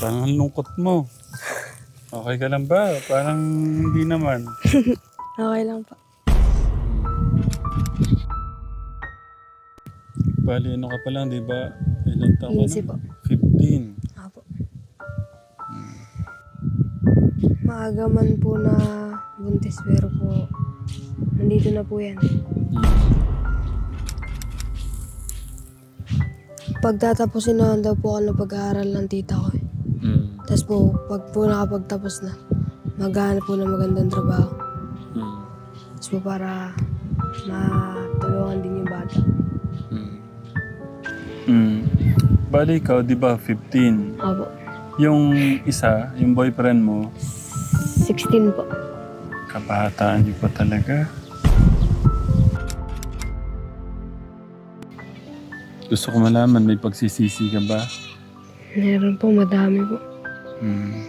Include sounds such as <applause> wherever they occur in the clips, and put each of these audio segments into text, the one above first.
Parang ang lungkot mo. Okay ka lang ba? Parang hindi naman. <laughs> Okay lang po. Bali, ano ka pa lang, di ba? Ilan taon ka na? po. 15. Apo. Maaga man po na buntis pero po nandito na po yan. Mm. Pagtatapusin na daw po ako ng pag-aaral ng tita ko. eh. Mm. Tapos po, pag po nakapagtapos na, maghanap po ng magandang trabaho. Mm. Tapos po para matulungan din yung bata. Mm. Mm. Bali, ikaw, di ba, 15? Apo. Yung isa, yung boyfriend mo, 16 po. kabataan niyo pa talaga. Gusto ko malaman, may pagsisisi ka ba? Meron po, madami po. Hmm.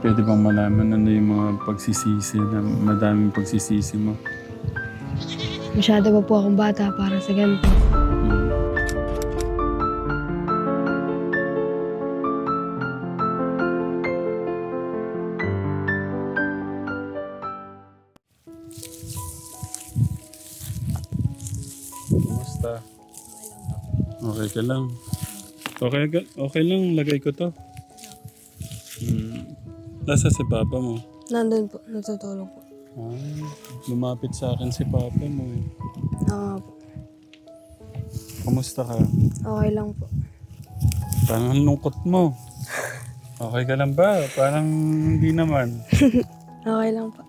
Pwede bang malaman ano yung mga pagsisisi na madaming pagsisisi mo? Masyado pa po akong bata para sa ganito. Hmm. Kumusta? Okay ka lang. Okay, ka- okay lang, lagay ko to. Hmm. Nasa si papa mo? Nandun po, natutulog po. Ah, lumapit sa akin si papa mo. eh. Oo po. Kumusta ka? Okay lang po. Parang ang lungkot mo. <laughs> Okay ka lang ba? Parang hindi naman. <laughs> Okay lang po.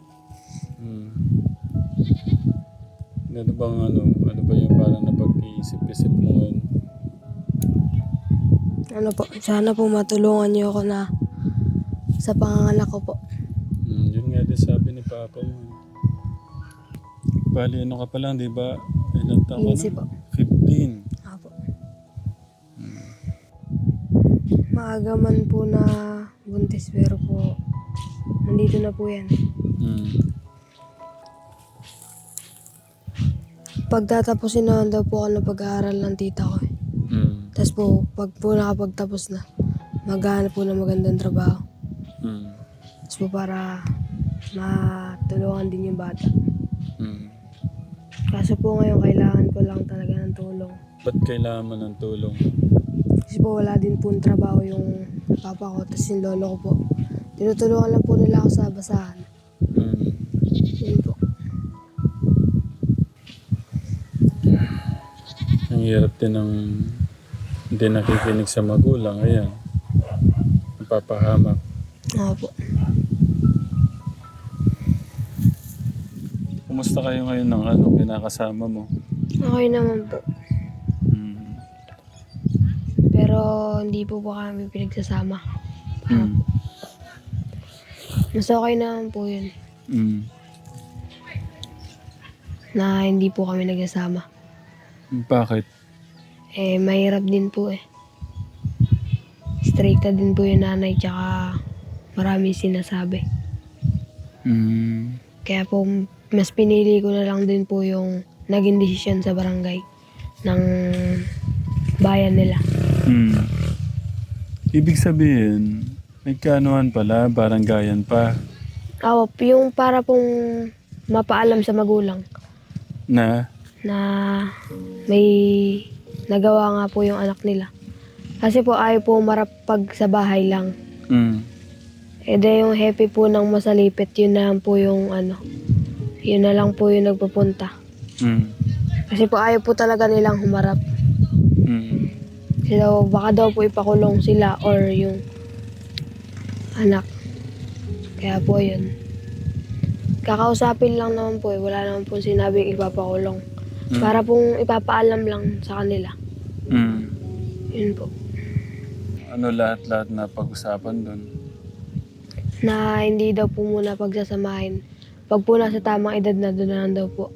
Hmm. Ano bang ano? Ano ba yung parang napag-iisip-isip mo ngayon? Ano po, sana po matulungan niyo ako na sa panganganak ko po. Hmm, yun nga din sabi ni Papa mo. eh. Bali, ano ka pa lang, di ba? Ilan taon ka Easy na? po. 15. Apo. Maaga man po na buntis pero po nandito na po yan. Hmm. Pagtatapusin na daw po ako ng pag-aaral ng tita ko. eh. Tapos po, pag po nakapagtapos na, maghanap po ng magandang trabaho. Hmm. Tapos po para matulungan din yung bata. Hmm. Kaso po ngayon kailangan ko lang talaga ng tulong. Ba't kailangan mo ng tulong? Kasi po wala din po trabaho yung papa ko, tapos yung lolo ko po. Tinutulungan lang po nila ako sa basahan. Hmm. Yun po. Ang hirap din ng hindi nakikinig sa magulang. Ayan. Napapahamak. Oo po. Kumusta kayo ngayon ng ano, pinakasama mo? Okay naman po. Hmm. Pero hindi po po kami pinagsasama. Hmm. Mas okay naman po yun. Hmm. Na hindi po kami nagsasama. Bakit? Eh, mahirap din po eh. Stricta din po yung nanay tsaka marami sinasabi. Hmm. Kaya po, mas pinili ko na lang din po yung naging desisyon sa barangay ng bayan nila. Hmm. Ibig sabihin, may kanuhan pala, baranggayan pa, Awa, yung para pong mapaalam sa magulang na na may nagawa nga po yung anak nila. Kasi po ayaw po marapag sa bahay lang. hmm. E de yung happy po ng masalipit, yun na lang po yung ano, yun na lang po yung nagpupunta. Hmm. Kasi po ayaw po talaga nilang humarap. Hmm. Kasi daw, baka daw po ipakulong sila or yung anak. Kaya po yun. Kakausapin lang naman po eh. Wala naman po sinabing ipapakulong. Hmm. Para pong ipapaalam lang sa kanila. Hmm. Yun po. Ano lahat-lahat na pag-usapan doon? Na hindi daw po muna pagsasamahin. Pag po nasa tamang edad na doon na lang daw po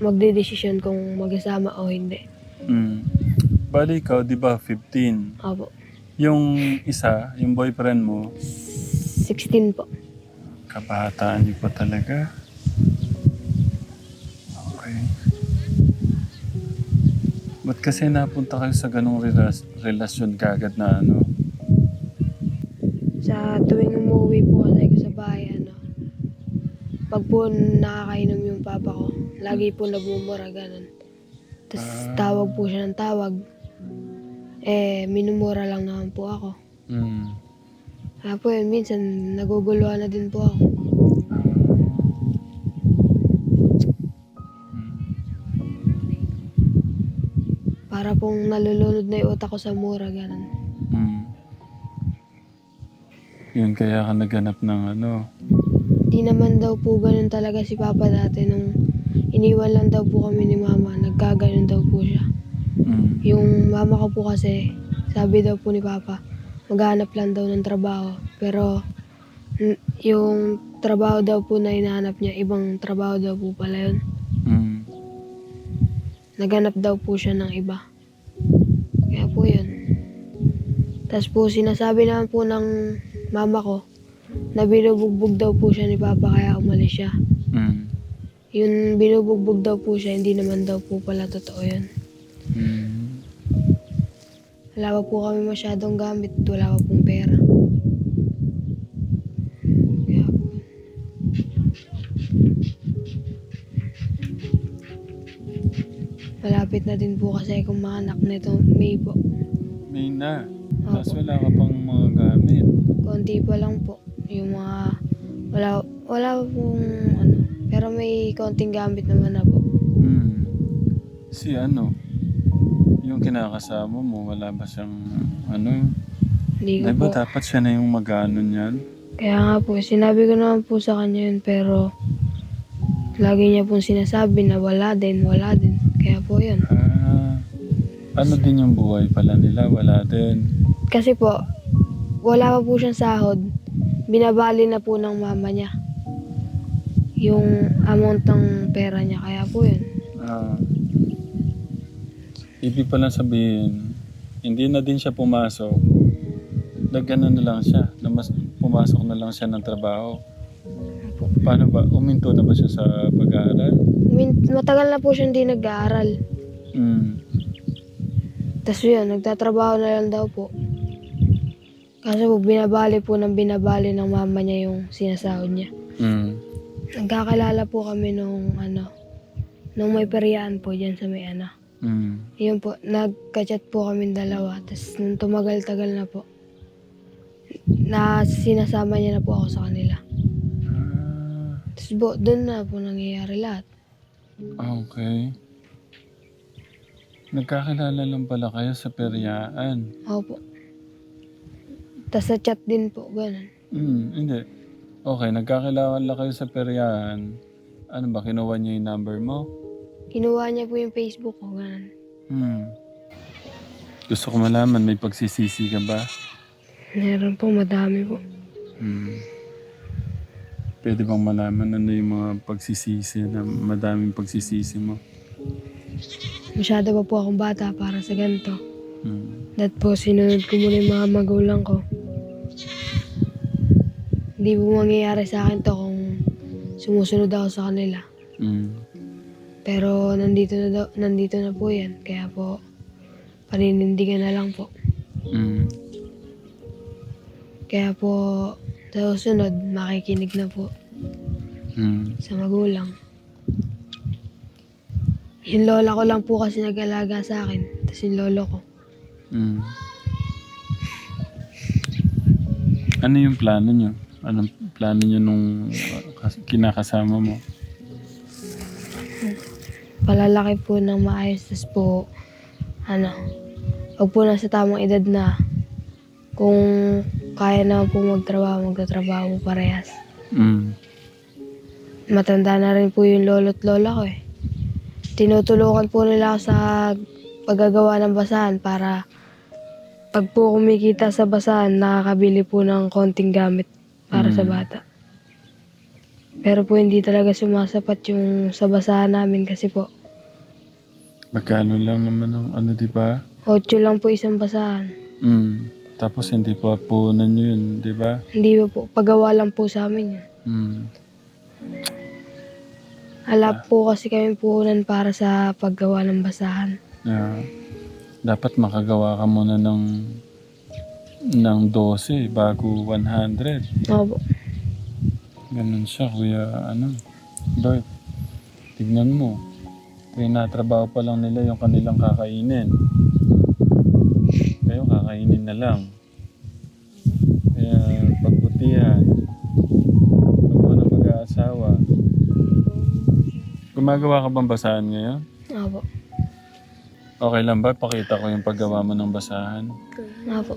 magdedesisyon kung magkasama o hindi. Hmm. Bali ikaw, di ba, 15? Opo. Yung isa, yung boyfriend mo, 16 po. kabataan niyo pa talaga. Ba't kasi napunta kayo sa ganong relas- relasyon kagad na ano? Sa tuwing umuwi po kasi sa bahay, ano, pag po nakakainom yung papa ko, lagi po nagmumura, ganun. Tapos Ah. tawag po siya ng tawag. Eh, minumura lang naman po ako. Mm. Kaya po yun, minsan naguguluhan na din po ako. Para pong nalulunod na yung utak ko sa mura, ganun. Mm. Yun kaya ka naghanap ng ano. Di naman daw po ganun talaga si Papa dati nung iniwan lang daw po kami ni Mama, nagkaganon daw po siya. Mm. Yung mama ko po kasi, sabi daw po ni Papa, maghanap lang daw ng trabaho. Pero yung trabaho daw po na hinahanap niya, ibang trabaho daw po pala yun. Mm. Naghanap daw po siya ng iba. Tapos po sinasabi naman po ng mama ko na binubugbog daw po siya ni Papa kaya umalis siya. Mm. Yun binubugbog daw po siya, hindi naman daw po pala totoo yun. Mm. Wala pa po kami masyadong gamit, wala pa pong pera. Kaya po. Malapit na din po kasi akong mga anak nito May po. May na. Tapos wala ka pang mga gamit. Konti pa lang po. Yung mga wala wala pong ano. Pero may konting gamit naman na po. Mm. Si ano? Yung kinakasama mo, wala ba siyang ano? Hindi ko Di ba po. dapat siya na yung mag-ano niyan? Kaya nga po, sinabi ko naman po sa kanya yun pero lagi niya pong sinasabi na wala din, wala din. Kaya po yun. Ah, ano din yung buhay pala nila? Wala din. Kasi po, wala pa po siyang sahod. Binabali na po ng mama niya. Yung amount ng pera niya. Kaya po yun. Ah, ibig pala sabihin, hindi na din siya pumasok. Nagano na lang siya. Na mas, pumasok na lang siya ng trabaho. Paano ba? Uminto na ba siya sa pag-aaral? Min- matagal na po siya hindi nag-aaral. Mm. Tapos yun, nagtatrabaho na lang daw po. Kasi po, binabali po ng binabali ng mama niya yung sinasahod niya. Mm. Nagkakalala po kami nung ano, nung may periyaan po dyan sa may ano. Mm. Yun po, nagka-chat po kami dalawa. Tapos nung tumagal-tagal na po, na sinasama niya na po ako sa kanila. Ah, Tapos po, doon na po nangyayari lahat. okay. Nagkakilala lang pala kayo sa peryaan. Ako po. Tapos sa chat din po, ganun. Mm, hindi. Okay, nagkakilala kayo sa peryaan. Ano ba, kinuha niya yung number mo? Kinuha niya po yung Facebook ko, ganun. Hmm. Gusto ko malaman, may pagsisisi ka ba? Meron po, madami po. Hmm. Pwede bang malaman ano yung mga pagsisisi na madaming pagsisisi mo? Masyado pa po akong bata para sa ganito. Hmm. Dahil po, sinunod ko muna yung mga magulang ko. Hindi po mangyayari sa akin to kung sumusunod ako sa kanila. Hmm. Pero nandito na, daw, nandito na po yan. Kaya po, paninindigan na lang po. Hmm. Kaya po, sa susunod, makikinig na po Hmm. sa magulang. Yung lola ko lang po kasi nag-alaga sa akin. Tapos yung lolo ko. Hmm. Ano yung plano nyo? Anong plano nyo nung uh, kas- kinakasama mo? Palalaki po ng maayos. Tapos po, ano, pag po nasa tamang edad na, kung kaya naman po magtrabaho, magtatrabaho po parehas. Hmm. Matanda na rin po yung lolo't lola ko eh. Tinutulungan po nila ako sa paggagawa ng basahan para pag po kumikita sa basahan, nakakabili po ng konting gamit para sa Mm. bata. Pero po hindi talaga sumasapat yung sa basahan namin kasi po, Magkano lang naman ang ano, di ba? 8 lang po isang basahan. Hmm. Tapos hindi pa punan nyo yun, di ba? Hindi po po, pagawa lang po sa amin yun. Hmm. Ala po kasi kami puhunan para sa paggawa ng basahan. Yeah. Dapat makagawa ka muna ng ng 12 bago 100. Opo. Ganun siya, kuya, ano, Bert. Tignan mo. Tinatrabaho pa lang nila yung kanilang kakainin. Kayo kakainin na lang. Kaya pagbutihan. Pag mo na mag-aasawa. Gumagawa ka bang basahan ngayon? Opo. Okay lang ba? Pakita ko yung paggawa mo ng basahan. Opo.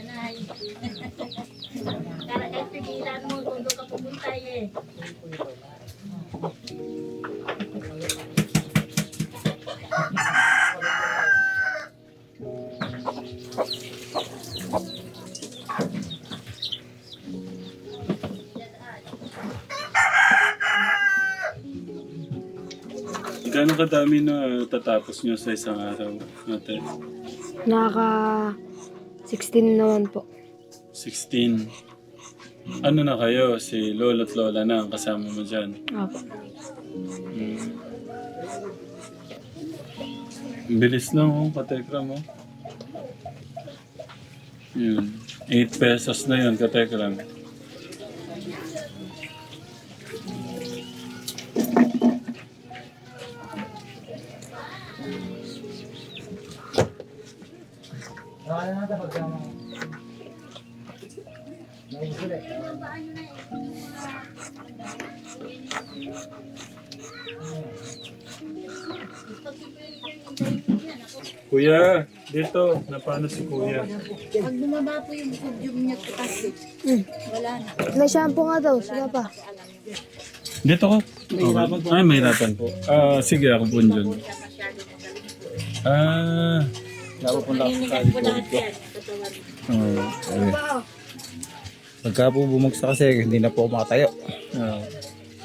kadami na tatapos nyo sa isang araw? Ate? Nakaka 16 naman po. 16. Ano na kayo? Si Lolo at Lola na ang kasama mo dyan. Opo. Mm. Ang Bilis lang oh, katekra mo. Yun. 8 pesos na yun, katekra. Kuya, dito. Napano si kuya? Pag bumaba po yung kudyum niya kasi, Mm. wala na. May shampoo nga daw. Sila pa. Dito ko. Okay. Ay, mahirapan po. Ah, sige, ako po dyan. Ah, Po yan. Katawan. oh. Pagka po bumagsak kasi, hindi na po ako makatayo. Ah.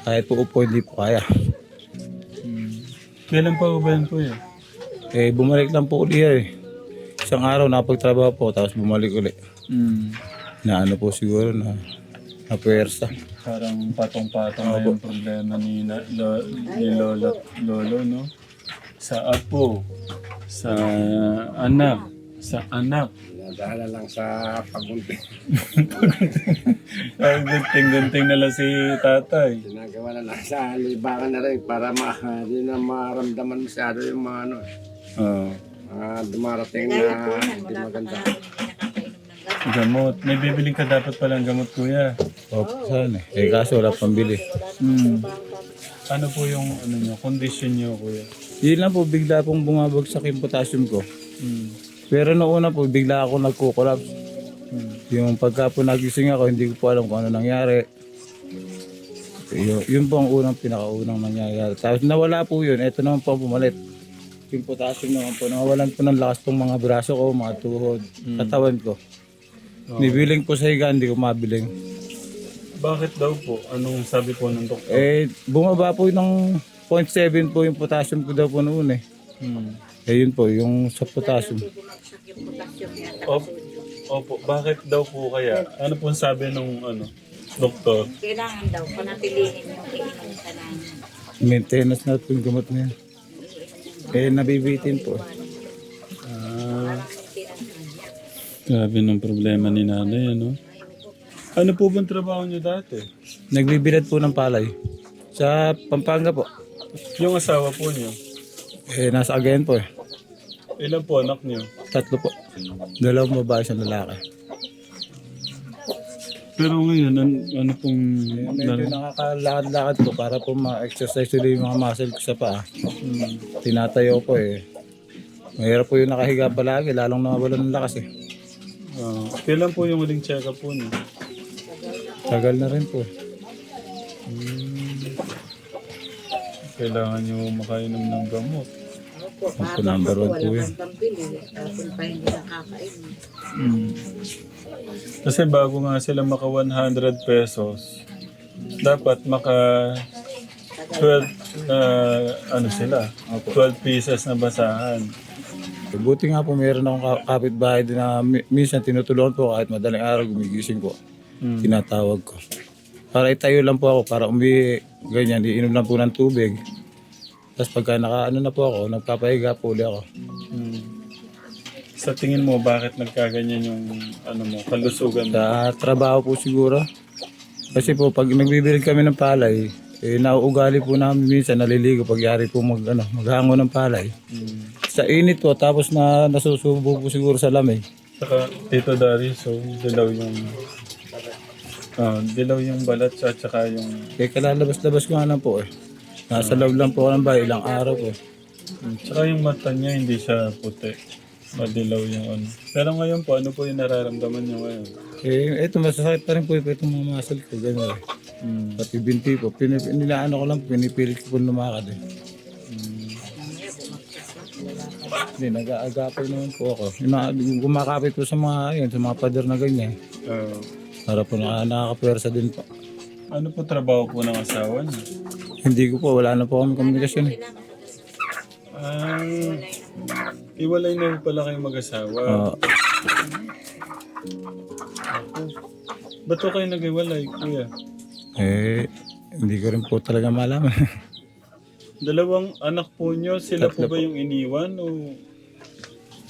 Kahit po upo, hindi po kaya. Hmm. Kailan pa ba yan kuya? Eh, bumalik lang po ulit eh. Isang araw napagtrabaho po, tapos bumalik ulit. Hmm. Na ano po siguro na napuwersa. Parang patong-patong na yung problema ni, na, lo, ni Lolo, Lolo, no? Sa apo, sa anak, sa anak. Nadala lang sa pagunting. <laughs> Ay, gunting-gunting na lang si tatay. Ginagawa na lang sa libangan na rin para ma, di na maramdaman masyado yung mga ano, Oh. mga dumarating na hindi maganda. Gamot. May bibiling ka dapat palang gamot, kuya. Opo, saan eh. Eh, kaso wala pambili. Hmm. Ano po yung ano nyo, condition nyo, kuya? Yun lang po, bigla pong bumabagsak yung potassium ko. Hmm. Pero noong una po, bigla ako nagkukulapse. Hmm. Yung pagka po nagising ako, hindi ko po alam kung ano nangyari. Yun, yun po ang unang pinakaunang nangyayari. Tapos nawala po yun, eto naman po pumalit. Yung potassium naman po, nawalan po ng lakas tong mga braso ko, mga tuhod, katawan ko. Nibiling po sa higa, hindi ko mabiling. Bakit daw po? Anong sabi po ng doktor? Eh, bumaba po ng 0.7 po yung potassium ko daw po noon eh. Hmm. Eh yun po, yung sa potassium. Bumagsak yung potassium niya. Opo. Opo, bakit daw po kaya? Ano po ang sabi nung ano, doktor? Kailangan daw panatilihin yung iinom ka. Maintenance na po yung gamot na yan. Eh, nabibitin po. Ah, grabe ng problema ni nanay, ano? Ano po bang trabaho niyo dati? Nagbibilad po ng palay. Sa Pampanga po. Yung asawa po niyo? Eh, nasa agayan po eh. Ilan po anak niyo? Tatlo po. Dalawang babae sa lalaki. Pero ngayon, an- ano pong... Medyo nakakalakad-lakad po para po ma-exercise ulit yung mga muscle ko sa paa. Hmm. Tinatayo ko eh. Mahirap po yung nakahiga palagi, lalong nawawalan ng lakas eh. Ah, kailan po yung huling check-up po niyo? Tagal na rin po. Kailangan niyo makainom ng gamot. Ako number one po yun. Pambili, tapos pa hindi nakakain. Mm. Kasi bago nga sila maka 100 pesos, dapat maka 12, ah, ano sila? 12 pieces na basahan. Buti nga po meron akong ka- kapitbahay din na mi- minsan tinutulungan po kahit madaling araw gumigising po. Mm. Tinatawag ko. Para itayo lang po ako, para umi, ganyan, iinom lang po ng tubig. Tapos pagka naka, ano na po ako, nagpapahiga po ulit ako. Mm. Sa tingin mo, bakit nagkaganyan yung ano mo, kalusugan mo? Sa trabaho po siguro. Kasi po pag nagbibili kami ng palay, eh, nauugali po namin minsan naliligo pag yari po mag, ano, maghango ng palay. Mm. Sa init po, tapos na nasusubo po siguro sa lamig. Saka, Tito Darius, so, dilaw yung... Ah, dilaw yung balat at saka yung... Eh, kalalabas-labas ko nga lang po eh. Nasa loob lang po ako ng bahay, ilang araw po. Mm, Tsaka yung mata niya, hindi siya puti. Madilaw yung ano. Pero ngayon po, ano po yung nararamdaman niyo ngayon? Eh, eto, masasakit pa rin po ito mga muscle ko, gano'n eh. Mm. Pati binti po, pinip, nilaano ko lang, pinipilit ko po lumakad eh. Hindi, nag-aagapay naman po ako. Yung na- Gumakapit po sa mga, yun, sa mga pader na ganyan. Ah, Para po naka, nakakapwersa din po. ano po trabaho po ng asawa niyo? Hindi ko po, wala na po kami komunikasyon eh. Ah, iwalay na po pala kayong mag-asawa. Ah, Ba't po kayo nag-iwalay, kuya? eh, hindi ko rin po talaga malaman. <laughs> Dalawang anak po niyo, sila po Tatlo ba yung iniwan o...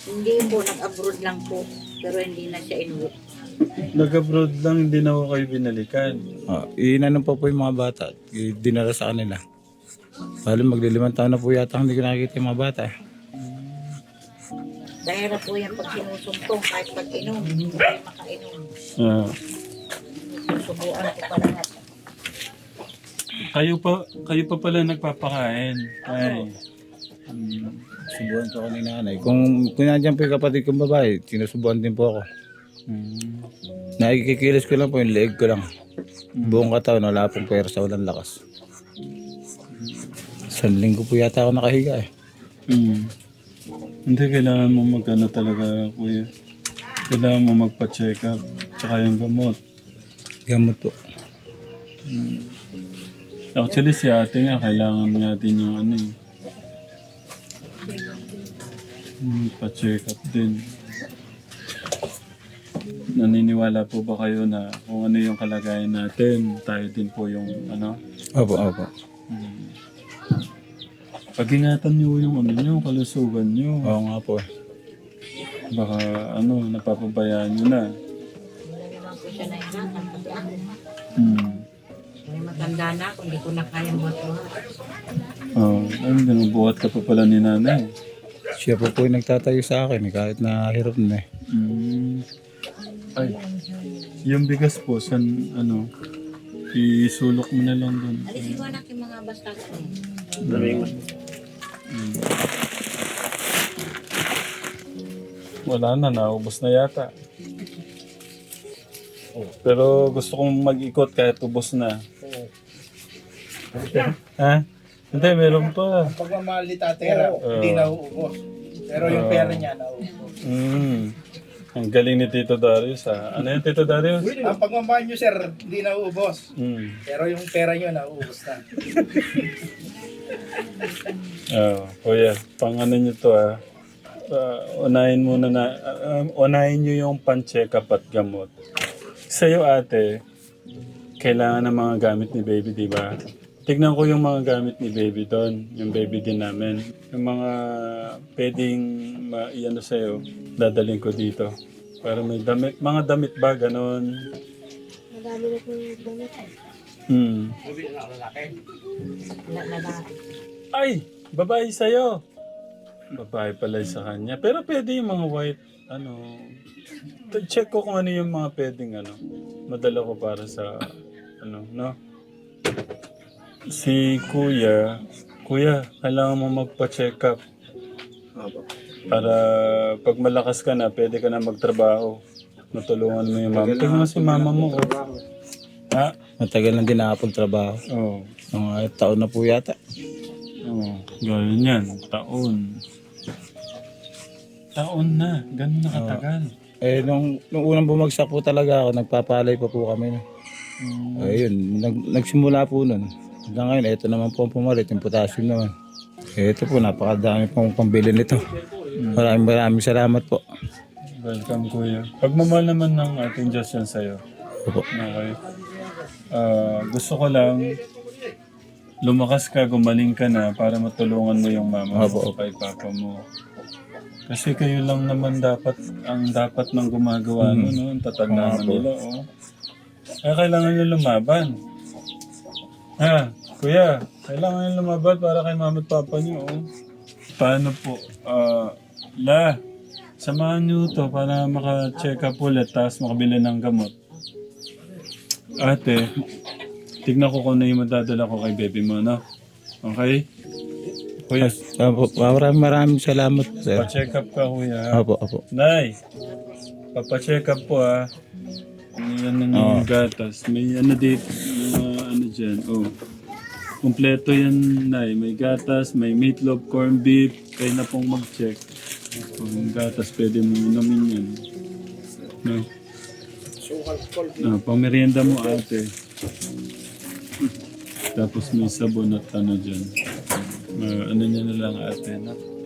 Hindi po, nag-abroad lang po. Pero hindi na siya inuwi. Nag-abroad lang, hindi na ako kayo binalikan. Ah, inanong pa po yung mga bata, eh, dinala sa kanila. Lalo maglilimang taon na po yata hindi ko nakikita yung mga bata. eh. Dahil po yan pag sinusumpong, kahit pag inom, hindi kayo makainom. Ah, Susubuan ko pa lahat. kayo pa, kayo pa pala nagpapakain. Ay. Mm. Subuhan ko ako ni nanay. Kung, kung nandiyan po yung kapatid kong babae, sinusubuhan din po ako. Mm. Nakikikilos ko lang po yung leeg ko lang. Buong katawan, wala pong pwersa, walang lakas. Isang linggo po yata ako nakahiga eh. Mm. Hindi, kailangan mo magano talaga, kuya. Kailangan mo magpa-check up. Tsaka yung gamot. Gamot po. Actually, si ate nga, kailangan natin yung ano eh. Hmm, pa-check up din. Naniniwala po ba kayo na kung ano yung kalagayan natin, tayo din po yung ano? Opo, opo. Hmm. Pag-ingatan niyo yung ano niyo, kalusugan niyo. Oo nga po. Baka ano, napapabayaan niyo na. Hmm. may matanda na ako, hindi ko na kayang buhat Oh, ay, binubuhat ka pa pala ni nanay. Siya po po yung nagtatayo sa akin eh, kahit na hirap na eh. Mm. Ay, yung bigas po, san, ano, isulok mo na lang doon. Alisin ko anak yung mga basta ko. Mm. Wala na, naubos na yata. Pero gusto kong mag-ikot kahit ubos na. ha? Hindi, meron pa. pagmamahal ni Tatera, hindi nauubos. Pero yung pera niya nauubos. Mm. Ang galing ni Tito Darius ha. Ano yung Tito Darius? Ang pagmamahal niyo, sir, hindi nauubos. Mm. Pero yung pera niyo nauubos na. <laughs> Oh, kuya, pang ano nyo to ah. Uh, unahin muna na, um, unahin nyo yung pan-check up at gamot. Sa'yo ate, kailangan ng mga gamit ni baby, di ba? Tignan ko yung mga gamit ni baby doon, yung baby din namin. Yung mga pwedeng ma iano sa'yo, dadaling ko dito. Para may damit, mga damit ba, ganon. Madami na po yung damit. Hmm. Na, na, Ay! Babae sa'yo! Babae pala sa kanya. Pero pwede yung mga white, ano... t- Check ko kung ano yung mga pwedeng, ano. Madala ko para sa, ano, no? Si Kuya, Kuya, kailangan mo magpa-check up. Para pag malakas ka na, pwede ka na magtrabaho. Matulungan mo yung mama. Tingnan mo si mama mo. oh. Ha? Matagal na din nakapagtrabaho. Oo. Mga taon na po yata. Oo, ganyan yan. Taon. Taon na. Ganun nakatagal. Eh, nung, nung unang bumagsak po talaga ako, nagpapalay pa po kami. Mm. Ayun, nag, nagsimula po nun. Hanggang ngayon, ito naman po ang pumalit, yung potassium naman. Ito po, napakadami pong pambili nito. Maraming maraming salamat po. Welcome, Kuya. Pagmamahal naman ng ating Diyos yan sa'yo. Opo. Okay. Ah, gusto ko lang lumakas ka, gumaling ka na para matulungan mo yung mama mo Opo. kay papa mo. Kasi kayo lang naman dapat, ang dapat ng gumagawa Mhm. no, no? Ang tatag naman Opo. nila, oh. Kaya kailangan nyo lumaban. Ha, kuya, kailangan nyo lumaban para kay mama at papa nyo, oh. Paano po? Ah, la, samahan nyo to para maka-check up ulit tapos makabili ng gamot. Ate, tignan ko kung ano yung madadala ko kay baby mo, no? Okay? Kuya, Opo, maraming maraming salamat po, sir. pa-check up ka, kuya. Opo, opo. Nay, papacheck up po ah. Ano na yung gatas. May ano dito, dyan. Oh. Kompleto yan, Nay. May gatas, may meatloaf, corned beef. Kayo na pong mag-check. Yung gatas, pwede mo inumin yan. No? Ah, pang merienda mo ate. Tapos may sabon at ano dyan. Ah, ano niya na lang ate na.